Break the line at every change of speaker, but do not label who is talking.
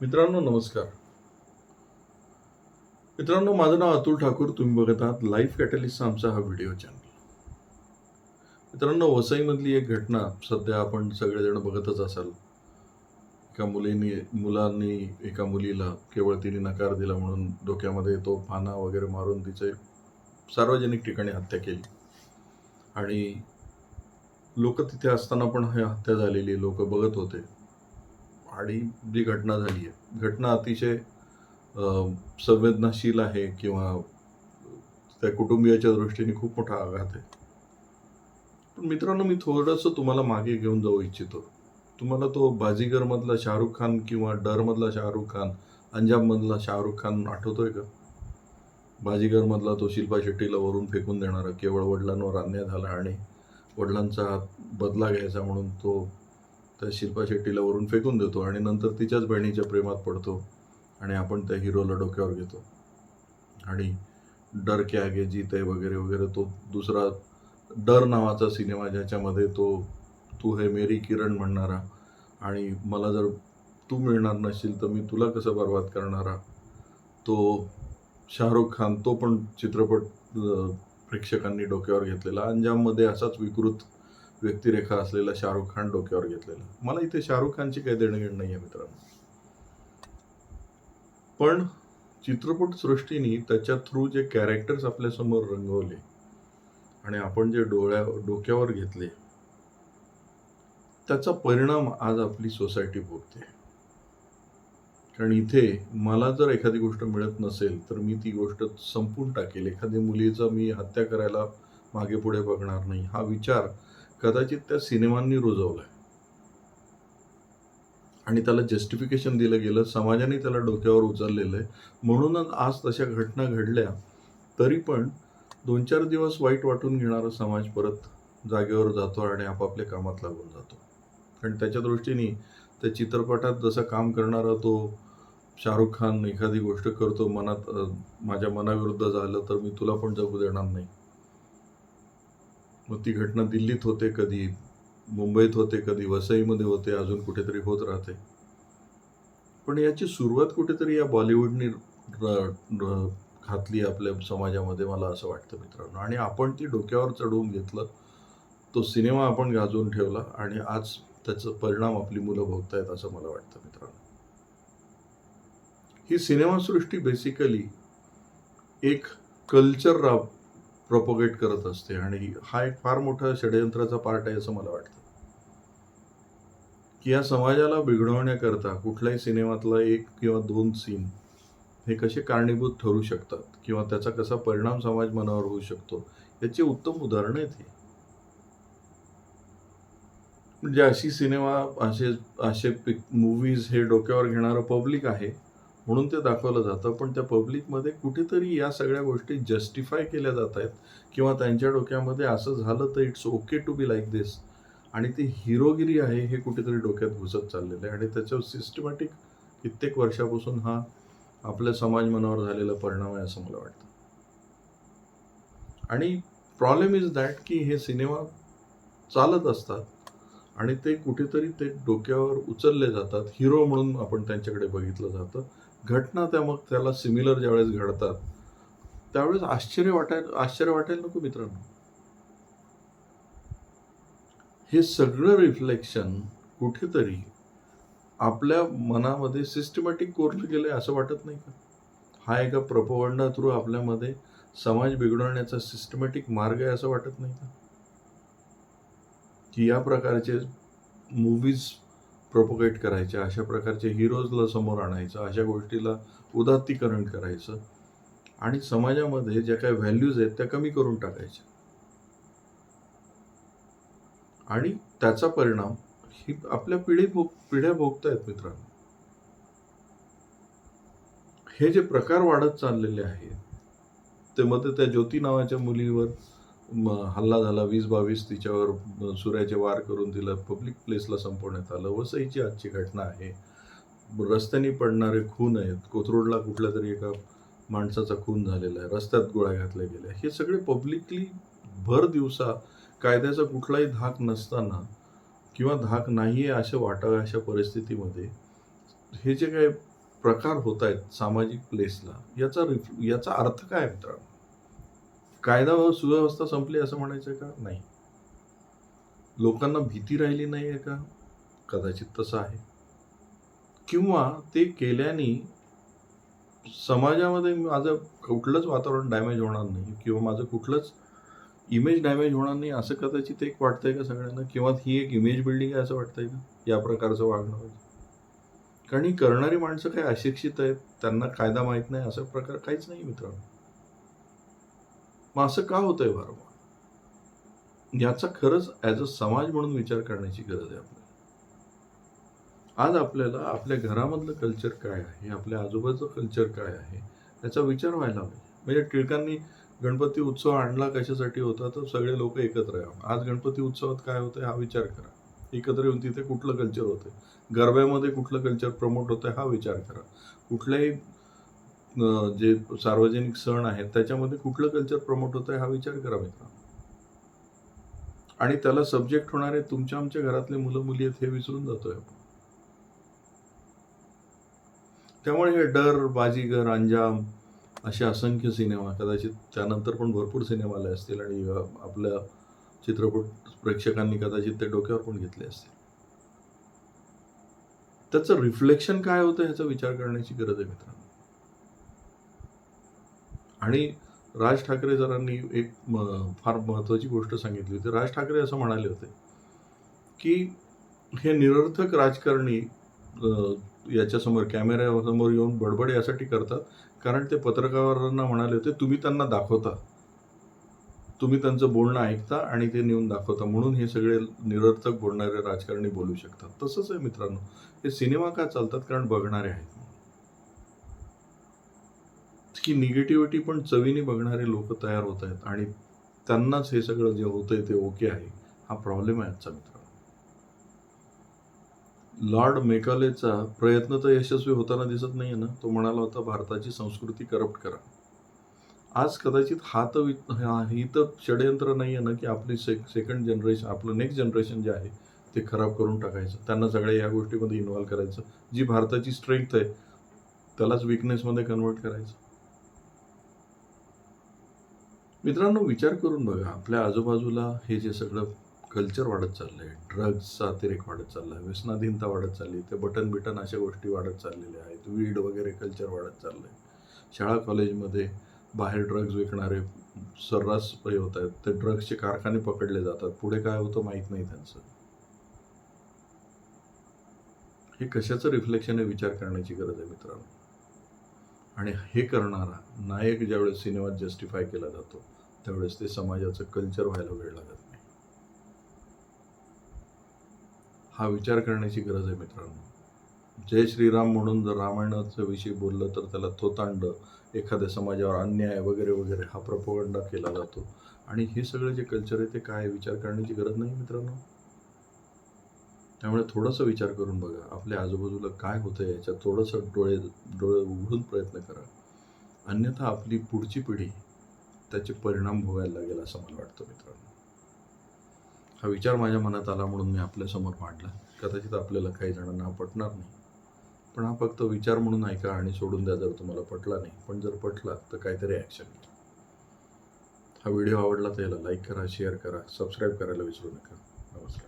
मित्रांनो नमस्कार. मित्रांनो माझं नाव अतुल ठाकूर. तुम्ही बघत आहात लाईफ कॅटलिस्ट आमचा हा व्हिडिओ चॅनल मित्रांनो वसईमधली एक घटना सध्या आपण सगळेजण बघतच असाल. एका मुलीने मुलांनी एका मुलीला केवळ तिने नकार दिला म्हणून डोक्यामध्ये तो फाना वगैरे मारून तिचे सार्वजनिक ठिकाणी हत्या केली. आणि लोक तिथे असताना पण ही हत्या झालेली लोक बघत होते. आणि जी घटना झाली आहे. घटना अतिशय संवेदनाशील आहे किंवा त्या कुटुंबियाच्या दृष्टीने खूप मोठा आघात आहे. पण मित्रांनो मी थोडंसं तुम्हाला मागे घेऊन जाऊ इच्छितो. तुम्हाला तो बाजीगरमधला शाहरुख खान किंवा डरमधला शाहरुख खान अंजाबमधला शाहरुख खान आठवतोय का? बाजीगरमधला तो शिल्पा शेट्टीला वरून फेकून देणारा केवळ वडिलांवर अन्याय झाला आणि वडिलांचा बदला घ्यायचा म्हणून तो त्या शिल्पा शेट्टीला वरून फेकून देतो आणि नंतर तिच्याच बहिणीच्या प्रेमात पडतो आणि आपण त्या हिरोला डोक्यावर घेतो. आणि डर के आगे जीत आहे वगैरे वगैरे तो दुसरा डर नावाचा सिनेमा ज्याच्यामध्ये तो तू हे मेरी किरण म्हणणारा. आणि मला जर तू मिळणार नसशील तर मी तुला कसं बर्बाद करणारा? तो शाहरुख खान तो पण चित्रपट प्रेक्षकांनी डोक्यावर घेतलेला. अंजाममध्ये असाच विकृत व्यक्तिरेखा असलेला शाहरुख खान डोक्यावर घेतलेला. मला इथे शाहरुख खानची काही देणंघेण नाही आहे मित्रांनो. पण चित्रपट सृष्टीने त्याच्या थ्रू जे कॅरेक्टर्स आपल्यासमोर रंगवले आणि आपण जे डोळ्या डोक्यावर घेतले त्याचा परिणाम आज आपली सोसायटी भोगते. कारण इथे मला जर एखादी गोष्ट मिळत नसेल तर मी ती गोष्ट संपून टाकेल. एखाद्या मुलीचा मी हत्या करायला मागे पुढे बघणार नाही. हा विचार कदाचित त्या सिनेमांनी रुजवलाय. आणि त्याला जस्टिफिकेशन दिलं गेलं समाजाने त्याला डोक्यावर उचललेलं आहे म्हणूनच आज तशा घटना घडल्या तरी पण दोन चार दिवस वाईट वाटून घेणारा समाज परत जागेवर जातो आणि आपापल्या कामात लागून जातो. कारण त्याच्या दृष्टीने त्या चित्रपटात जसं काम करणारा तो शाहरुख खान एखादी गोष्ट करतो मनात माझ्या मनाविरुद्ध झालं तर मी तुला पण जगू देणार नाही. मग ती घटना दिल्लीत होते कधी? मुंबईत होते कधी? वसईमध्ये होते? अजून कुठेतरी होत राहते. पण याची सुरुवात कुठेतरी या बॉलिवूडनी घातली आपल्या समाजामध्ये मला असं वाटतं मित्रांनो. आणि आपण ती डोक्यावर चढवून घेतलं. तो सिनेमा आपण गाजवून ठेवला आणि आज त्याचा परिणाम आपली मुलं भोगतायत असं मला वाटतं मित्रांनो. ही सिनेमासृष्टी बेसिकली एक कल्चर राब प्रोपोगेट करत असते. आणि हा एक फार मोठा षडयंत्राचा पार्ट आहे असं मला वाटतं. की या समाजाला बिघडवण्याकरता कुठल्याही सिनेमातला एक किंवा दोन सीन हे कसे कारणीभूत ठरू शकतात? किंवा त्याचा कसा परिणाम समाज मनावर होऊ शकतो? याची उत्तम उदाहरणं आहेत ही. म्हणजे अशी सिनेमा असे असे पिक मूवीज हे डोक्यावर घेणारं पब्लिक आहे. म्हणून ते दाखवलं जातं पण त्या पब्लिकमध्ये कुठेतरी या सगळ्या गोष्टी जस्टिफाय केल्या जात आहेत किंवा त्यांच्या डोक्यामध्ये असं झालं तर it's okay to be like this आणि ती हिरोगिरी आहे हे कुठेतरी डोक्यात घुसत चाललेलं आहे. आणि त्याच्यावर सिस्टमॅटिक कित्येक वर्षापासून हा आपल्या समाज मनावर झालेला परिणाम आहे असं मला वाटतं. आणि प्रॉब्लेम इज दॅट की हे सिनेमा चालत असतात आणि ते कुठेतरी ते डोक्यावर उचलले जातात. हिरो म्हणून आपण त्यांच्याकडे बघितलं जातं. घटना त्या मग त्याला सिमिलर ज्यावेळेस घडतात त्यावेळेस आश्चर्य वाटायला आश्चर्य वाटायला नको मित्रांनो. हे सगळं रिफ्लेक्शन कुठेतरी आपल्या मनामध्ये सिस्टमॅटिक कोरलं गेलंय असं वाटत नाही का? हा एका प्रपोगंडा थ्रू आपल्यामध्ये समाज बिघडवण्याचा सिस्टमॅटिक मार्ग आहे असं वाटत नाही का? की या प्रकारचे मूवीज प्रोपोगेट करायचे अशा प्रकारचे हिरोजला समोर आणायचं अशा गोष्टीला उदात्तीकरण करायचं आणि समाजामध्ये ज्या काही व्हॅल्यूज आहेत त्या कमी करून टाकायच्या. आणि त्याचा परिणाम ही आपल्या पिढी भोग पिढ्या भोगतायत मित्रांनो. हे जे प्रकार वाढत चाललेले आहेत ते मध्ये त्या ज्योती नावाच्या मुलीवर हल्ला झाला वीस बावीस तिच्यावर सूर्याचे सुऱ्याचे वार करून तिला पब्लिक प्लेसला संपवण्यात आलं. वसईची आजची घटना आहे. रस्त्याने पडणारे खून आहेत. कोथरूडला कुठल्या तरी एका माणसाचा खून झालेला आहे. रस्त्यात गोळ्या घातल्या गेल्या. हे सगळे पब्लिकली भर दिवसा कायद्याचा कुठलाही धाक नसताना किंवा धाक नाही आहे असं वाटावं अशा परिस्थितीमध्ये हे जे काही प्रकार होत आहेत सामाजिक प्लेसला याचा रिफ याचा अर्थ काय मित्रांनो? कायदा व सुव्यवस्था संपली असं म्हणायचं का? नाही. लोकांना भीती राहिली नाही आहे का? कदाचित तसं आहे. किंवा ते केल्याने समाजामध्ये माझं कुठलंच वातावरण डॅमेज होणार नाही किंवा माझं कुठलंच इमेज डॅमेज होणार नाही असं कदाचित एक वाटतंय का सगळ्यांना? किंवा ही एक इमेज बिल्डिंग आहे असं वाटतंय का? या प्रकारचं वागणं कारण ही करणारी माणसं काही अशिक्षित आहेत? त्यांना कायदा माहीत नाही असा प्रकार काहीच नाही मित्रांनो. मग असं का होतंय वारंवार याचा खरंच ॲज अ समाज म्हणून विचार करण्याची गरज आहे आपल्याला. आज आपल्याला आपल्या घरामधलं कल्चर काय आहे? आपल्या आजूबाजूचं कल्चर काय आहे? याचा विचार व्हायला पाहिजे म्हणजे टिळकांनी गणपती उत्सव आणला कशासाठी होता? तर सगळे लोक एकत्र यावं आज गणपती उत्सवात काय होतं हा विचार करा. एकत्र येऊन तिथे कुठलं कल्चर होतं गरब्यामध्ये कुठलं कल्चर प्रमोट होतं हा विचार करा. कुठल्याही जे सार्वजनिक सण आहेत त्याच्यामध्ये कुठलं कल्चर प्रमोट होतं हा विचार करा मित्रा आणि त्याला सब्जेक्ट होणारे तुमच्या आमच्या घरातले मुलं मुली आहेत हे विसरून जातोय आपण. त्यामुळे हे डर बाजीगर अंजाम असे असंख्य सिनेमा कदाचित त्यानंतर पण भरपूर सिनेमा आले असतील आणि आपल्या चित्रपट प्रेक्षकांनी कदाचित ते डोक्यावर पण घेतले असतील. त्याचं रिफ्लेक्शन काय होतं ह्याचा विचार करण्याची गरज आहे मित्रांनो. आणि राज ठाकरे सरांनी एक फार महत्त्वाची गोष्ट सांगितली होती. राज ठाकरे असं म्हणाले होते की हे निरर्थक राजकारणी याच्यासमोर कॅमेऱ्यासमोर येऊन बडबड यासाठी करतात. कारण ते पत्रकारांना म्हणाले होते तुम्ही त्यांना दाखवता. तुम्ही त्यांचं बोलणं ऐकता आणि ते नेऊन दाखवता. म्हणून हे सगळे निरर्थक बोलणारे राजकारणी बोलू शकतात. तसंच आहे मित्रांनो. हे सिनेमा का चालतात? कारण बघणारे आहेत. की निगेटिव्हिटी पण चवीने बघणारे लोक तयार होत आहेत आणि त्यांनाच हे सगळं जे होतंय ते ओके आहे. हा प्रॉब्लेम आहे आजचा मित्र लॉर्ड मेकालेचा प्रयत्न तर यशस्वी होताना दिसत नाहीये ना? तो म्हणाला होता भारताची संस्कृती करप्ट करा. आज कदाचित हा तर ही तर षडयंत्र नाही आहे ना की आपली से सेकंड जनरेशन आपलं नेक्स्ट जनरेशन जे आहे ते खराब करून टाकायचं. त्यांना सगळ्या या गोष्टीमध्ये इन्व्हॉल्व करायचं. जी भारताची स्ट्रेंथ आहे त्यालाच विकनेसमध्ये कन्वर्ट करायचं. मित्रांनो विचार करून बघा. आपल्या आजूबाजूला हे जे सगळं कल्चर वाढत चाललं आहे ड्रग्सचा अतिरेक वाढत चालला आहे व्यसनाधीनता वाढत चालली ते बटन बिटन अशा गोष्टी वाढत चाललेल्या आहेत वीड वगैरे कल्चर वाढत चाललं आहे शाळा कॉलेजमध्ये बाहेर ड्रग्ज विकणारे सर्रास हे होत आहेत. ते ड्रग्सचे कारखाने पकडले जातात. पुढे काय होतं माहीत नाही त्यांचं. हे कशाचं रिफ्लेक्शन आहे विचार करण्याची गरज आहे मित्रांनो. आणि हे करणारा नायक ज्यावेळेस सिनेमात जस्टिफाय केला जातो त्यावेळेस ते समाजाचं कल्चर व्हायला वेळ लागत नाही. हा विचार करण्याची गरज आहे मित्रांनो. जय श्रीराम म्हणून जर रामायणाच्या विषयी बोललं तर त्याला थोतांड एखाद्या समाजावर अन्याय वगैरे वगैरे हा प्रपोगंडा केला जातो. आणि हे सगळं जे कल्चर आहे ते काय विचार करण्याची गरज नाही मित्रांनो. त्यामुळे थोडासा विचार करून बघा आपल्या आजूबाजूला काय होतं याच्यात थोडंसं डोळे डोळे उघडून प्रयत्न करा. अन्यथा आपली पुढची पिढी त्याचे परिणाम भोगायला लागेल असं मला वाटतं मित्रांनो. हा विचार माझ्या मनात आला म्हणून मी आपल्यासमोर मांडला. कदाचित आपल्याला काही जणांना हा पटणार नाही. पण हा फक्त विचार म्हणून ऐका आणि सोडून द्या जर तुम्हाला पटला नाही. पण जर पटला तर काहीतरी ॲक्शन घ्या. हा व्हिडिओ आवडला तर याला लाईक करा शेअर करा सबस्क्राईब करायला विसरू नका. नमस्कार.